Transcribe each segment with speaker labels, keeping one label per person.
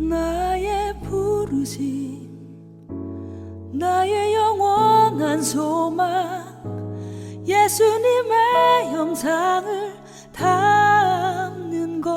Speaker 1: 나의 부르심 나의 영원한 소망. 예수님의 영상을 담는 것.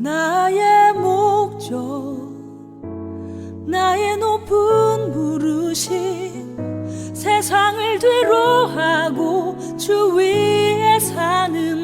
Speaker 1: 나의 목적 나의 높은 부르심. 세상을 뒤로하고 주위에 사는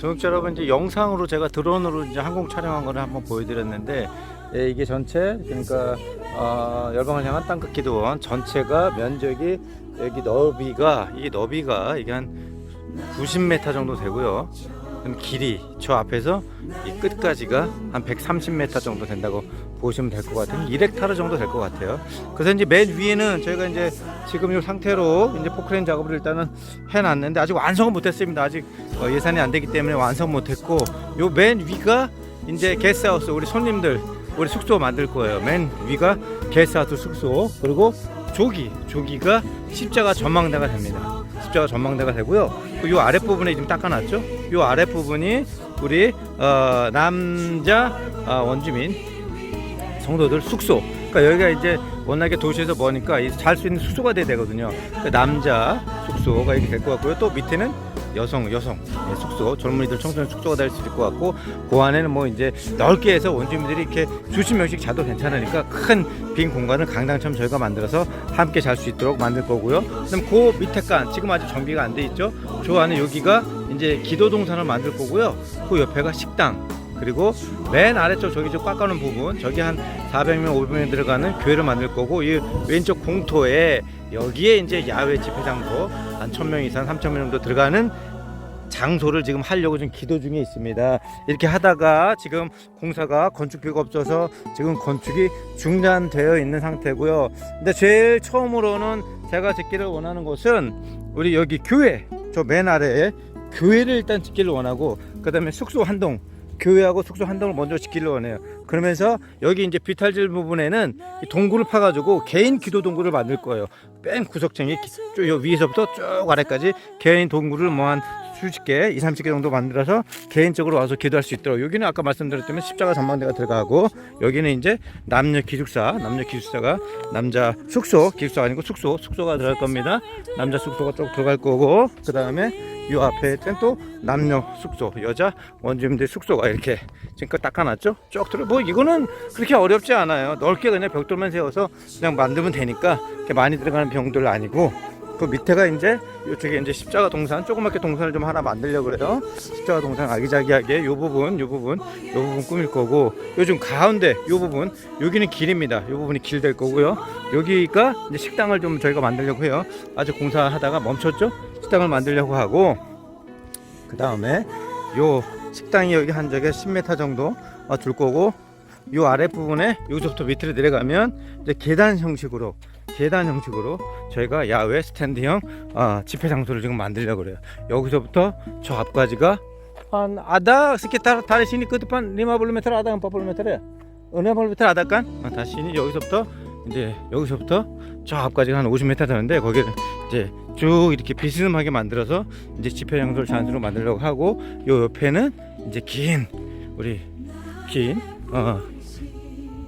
Speaker 2: 네, 동역자 여러분 이제 영상으로 제가 드론으로 이제 항공 촬영한 거를 한번 보여드렸는데 예, 이게 전체 그러니까 어, 열방을 향한 땅끝 기도원 전체가 면적이 여기 너비가 이 너비가 이게 한 90m 정도 되고요. 길이 저 앞에서 이 끝까지가 한 130m 정도 된다고 보시면 될 것 같아요. 2렉타르 정도 될 것 같아요. 그래서 이제 맨 위에는 저희가 이제 지금 이 상태로 이제 포크레인 작업을 일단은 해놨는데 아직 완성은 못했습니다. 아직 어, 예산이 안 되기 때문에 완성 못했고 요 맨 위가 이제 게스트하우스 우리 손님들 우리 숙소 만들 거예요. 맨 위가 게스트하우스 숙소 그리고 조기 조기가 십자가 전망대가 됩니다. 십자가 전망대가 되고요. 그요 아랫 부분에 지금 닦아놨죠. 요 아랫 부분이 우리 어, 남자 어, 원주민 성도들 숙소. 그러니까 여기가 이제 워낙에 도시에서 머니까 잘 수 있는 숙소가 돼야 되거든요. 그러니까 남자 숙소가 이렇게 될 것 같고요. 또 밑에는 여성 여성 예, 숙소 젊은이들 청소년 숙소가 될 수 있을 것 같고 그 안에는 뭐 이제 넓게 해서 원주민들이 이렇게 수십 명씩 자도 괜찮으니까 큰 빈 공간을 강당처럼 저희가 만들어서 함께 잘 수 있도록 만들 거고요. 그다음 그 밑에 간 지금 아직 정비가 안 돼 있죠. 저 안에 여기가 이제 기도 동산을 만들 거고요. 그 옆에가 식당 그리고 맨 아래쪽 저기 저 깎아놓은 부분 저기 한 400명 500명 들어가는 교회를 만들 거고 이 왼쪽 공터에 여기에 이제 야외 집회 장소 한 1000명 이상 3000명 정도 들어가는 장소를 지금 하려고 지금 기도 중에 있습니다. 이렇게 하다가 지금 공사가 건축비가 없어서 지금 건축이 중단되어 있는 상태고요. 근데 제일 처음으로는 제가 짓기를 원하는 곳은 우리 여기 교회 저 맨 아래에 교회를 일단 짓기를 원하고 그다음에 숙소 한동 교회하고 숙소 한 동을 먼저 짓기를 원해요. 그러면서 여기 이제 비탈질 부분에는 이 동굴을 파가지고 개인 기도 동굴을 만들 거예요. 맨 구석쟁이 쭉요 위에서부터 쭉 아래까지 개인 동굴을 뭐 한 수십 개, 2, 30개 정도 만들어서 개인적으로 와서 기도할 수 있도록 여기는 아까 말씀드렸다면 십자가 전망대가 들어가고 여기는 이제 남녀 기숙사, 남녀 기숙사가 남자 숙소, 기숙사가 아니고 숙소, 숙소가 들어갈 겁니다. 남자 숙소가 쭉 들어갈 거고 그 다음에 이 앞에 또 남녀 숙소, 여자 원주민들 숙소가 이렇게 지금껏 닦아놨죠? 쭉 들어. 뭐 이거는 그렇게 어렵지 않아요. 넓게 그냥 벽돌만 세워서 그냥 만들면 되니까 이렇게 많이 들어가는 병들 아니고 그 밑에가 이제 이쪽에 이제 십자가 동산 조그맣게 동산을 좀 하나 만들려고 그래요. 십자가 동산 아기자기하게 요 부분 요 부분 요 부분 꾸밀 거고 요즘 가운데 요 부분 여기는 길입니다. 요 부분이 길 될 거고요. 여기가 이제 식당을 좀 저희가 만들려고 해요. 아직 공사하다가 멈췄죠? 식당을 만들려고 하고 그 다음에 요 식당이 여기 한 적에 10m 정도 어, 둘 거고 요 아랫 부분에 여기서부터 밑으로 내려가면 이제 계단 형식으로 계단 형식으로 저희가 야외 스탠드형 어, 집회 장소를 지금 만들려고 그래요. 여기서부터 저 앞까지가 한 아다 스케타 다리 시니 끝판 리마 볼메터 아다 한 볼메터래 은혜 볼메터 아다간 어, 다시 시니 여기서부터 이제 여기서부터 저 앞까지 한 50m 되는데 거기를 이제 쭉 이렇게 비스듬하게 만들어서 이제 집회 장소를 잔으로 만들려고 하고 요 옆에는 이제 긴 우리 긴 어,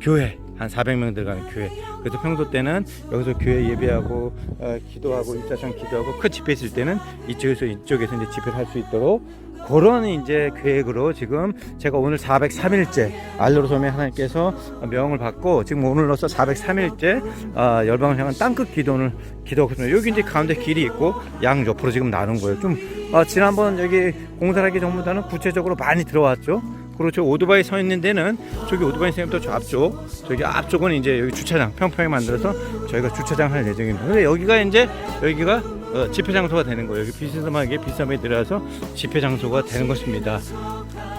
Speaker 2: 교회 한 400명 들어가는 교회. 그래서 평소 때는 여기서 교회 예배하고 어, 기도하고 일자선 기도하고 큰 집회 있을 때는 이쪽에서 이쪽에서 이제 집회를 할 수 있도록 그런 이제 계획으로 지금 제가 오늘 403일째 알로로섬에 하나님께서 명을 받고 지금 오늘로서 403일째 아, 열방을 향한 땅끝 기도를 기도하고 있습니다. 여기 이제 가운데 길이 있고 양 옆으로 지금 나눈 거예요. 좀 아, 지난번 여기 공사를 하기 전보다는 구체적으로 많이 들어왔죠. 그렇죠. 오토바이 서 있는 데는 저기 오토바이 선생님도 저 앞쪽, 저기 앞쪽은 이제 여기 주차장 평평히 만들어서 저희가 주차장 할 예정입니다. 근데 여기가 이제 여기가 어, 집회 장소가 되는 거예요. 여기 비스듬하게 비싸게 들어서 집회 장소가 되는 것입니다.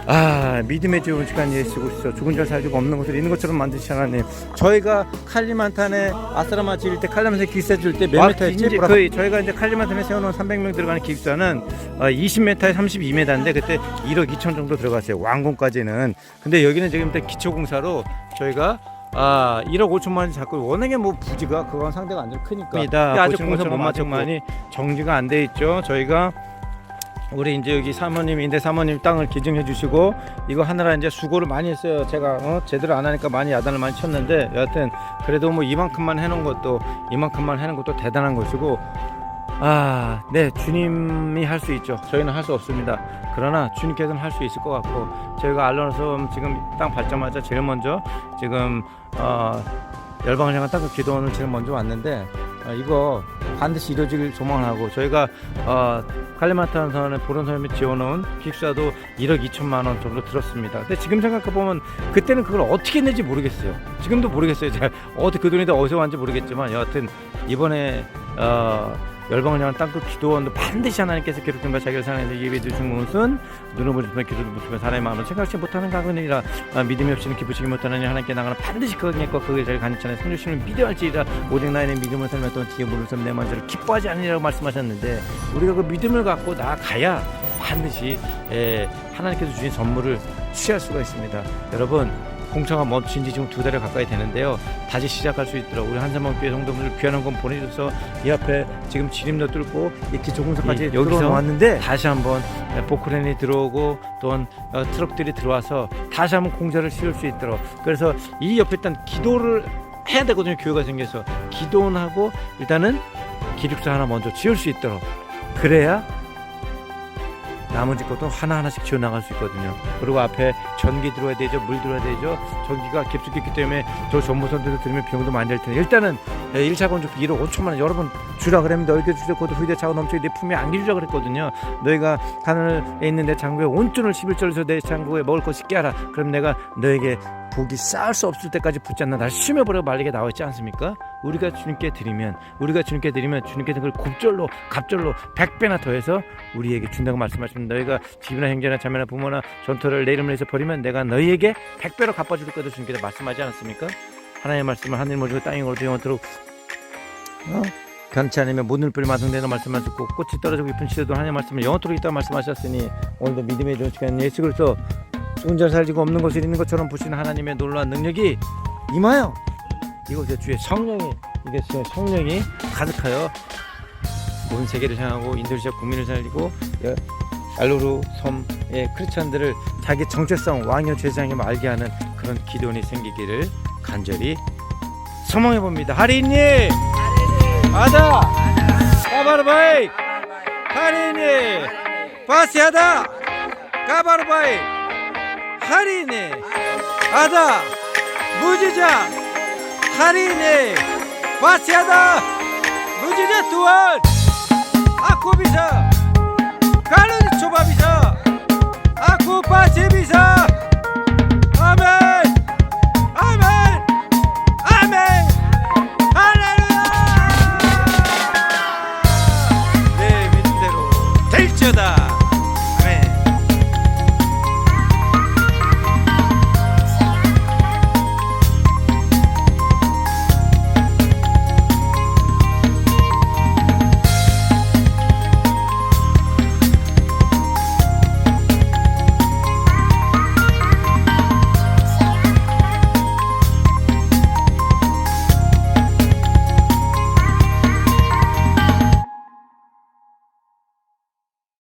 Speaker 2: 아 믿음의 좋은 시간 예수고 있어 죽은 자 살고 없는 것을 있는 것처럼 만드시 하나님 저희가 칼리만탄에 아스라마 지을 때 칼리만탄에 기사 줄 때 몇 미터였지? 그 저희가 이제 칼리만탄에 세워놓은 300명 들어가는 기숙사는 어, 20m에 32m인데 그때 1억 2천 정도 들어갔어요 완공까지는 근데 여기는 지금 때 기초공사로 저희가 아 1억 5천만 원 잡고 워낙에 뭐 부지가 그건 상대가 안좀 크니까 근데 아직 공사 못 마쳤만이 정지가 안 돼 있죠 저희가 우리 이제 여기 사모님 인데 사모님 땅을 기증해 주시고 이거 하느라 이제 수고를 많이 했어요. 제가 어? 제대로 안 하니까 많이 야단을 많이 쳤는데 여하튼 그래도 뭐 이만큼만 해놓은 것도 이만큼만 해놓은 것도 대단한 것이고 아, 네 주님이 할 수 있죠. 저희는 할 수 없습니다. 그러나 주님께서는 할 수 있을 것 같고 저희가 알론에서 지금 땅 받자마자 제일 먼저 지금 어, 열방을 향한 땅 기도원을 제일 먼저 왔는데 어, 이거 반드시 이루어질 소망을 하고 저희가 어, 칼리만탄선에 보론섬에 지어놓은 기숙사도 1억 2천만 원 정도 들었습니다. 근데 지금 생각해 보면 그때는 그걸 어떻게 했는지 모르겠어요. 지금도 모르겠어요. 잘 어떻게 그 돈이 다 어디서 왔는지 모르겠지만 여하튼 이번에 어, 열방을 향한 땅끝 기도원도 반드시 하나님께서 기록된 자기를 사랑해서 예배 주신 것은 눈을 보시면 기도를 보시면 사람의 마음을 생각지 못하는 가근이라 아, 믿음이 없이는 기쁘시기 못하느니 하나님께 나가는 반드시 그것과 그게 제일 간절한 성주심을 믿어할지라 오직 나의 믿음을 살면 뒤에 물을 섬내 만져를 기뻐하지 않으리라고 말씀하셨는데 우리가 그 믿음을 갖고 나아가야 반드시 에, 하나님께서 주신 선물을 취할 수가 있습니다. 여러분 공차가 멈춘 지 지금 두 달에 가까이 되는데요. 다시 시작할 수 있도록 우리 한사만 교회 성도분들 귀한 건 보내줘서 이 앞에 지금 지림도 뚫고 이 기초공사까지
Speaker 3: 예,
Speaker 2: 여기서 왔는데 다시 한번 포크레인이 들어오고 또한 어, 트럭들이 들어와서 다시 한번 공사를 씌울 수 있도록 그래서 이 옆에 일단 기도를 해야 되거든요. 교회가 생겨서 기도는 하고 일단은 기숙사 하나 먼저 지을 수 있도록 그래야 나머지 것도 하나하나씩 지어 나갈 수 있거든요. 그리고 앞에 전기 들어야 되죠. 물 들어야 되죠. 전기가 깊숙이 있기 때문에 저 전무선들도 들으면 비용도 많이 들 텐데 일단은 1차 건축비 1억 5천만 원 여러 번 주라 그러면 너희들 주제 곧 후대차가 넘쳐 내 품에 안기주라 그랬거든요. 너희가 하늘에 있는 내 창고에 온전을 11절에서 내 창고에 먹을 것 있게 하라. 그럼 내가 너에게 복이 쌓을 수 없을 때까지 붙지 않나 날 심어버려 말리게 나와 있지 않습니까? 우리가 주님께 드리면 우리가 주님께 드리면 주님께서 그걸 곱절로 갑절로 백배나 더해서 우리에게 준다고 말씀하시면 너희가 집이나 형제나 자매나 부모나 전토를 내 이름을 해서 버리면 내가 너희에게 백배로 갚아줄 것을 주님께서 말씀하지 않았습니까? 하나님의 말씀을 하늘 모시고 땅에 걸어 영원토록 어? 변치 않으면 못 늘 뿌리 마성되는 말씀하셨고 꽃이 떨어지고 깊은 시대도 하나님의 말씀을 영원토록 있다고 말씀하셨으니 오늘도 믿음의 좋은 시간 예수 그리스도 죽은 자 살지고 없는 것을 있는 것처럼 보시는 하나님의 놀라운 능력이 임하여 이곳에 주의 성령이 이게 주의 성령이 가득하여 온 세계를 향하고 인도네시아 국민을 살리고 여- 알로루 섬의 크리스찬들을 자기 정체성 왕여 제사장임을 알게 하는 그런 기도원이 생기기를 간절히 소망해 봅니다. 하리님, 아다, 까바르바이, 하리님, 바시하다, 까바르바이, 하리님, 아다, 무지자, 하리님, 바시하다, 무지자 Kalau dicoba bisa Aku pasti bisa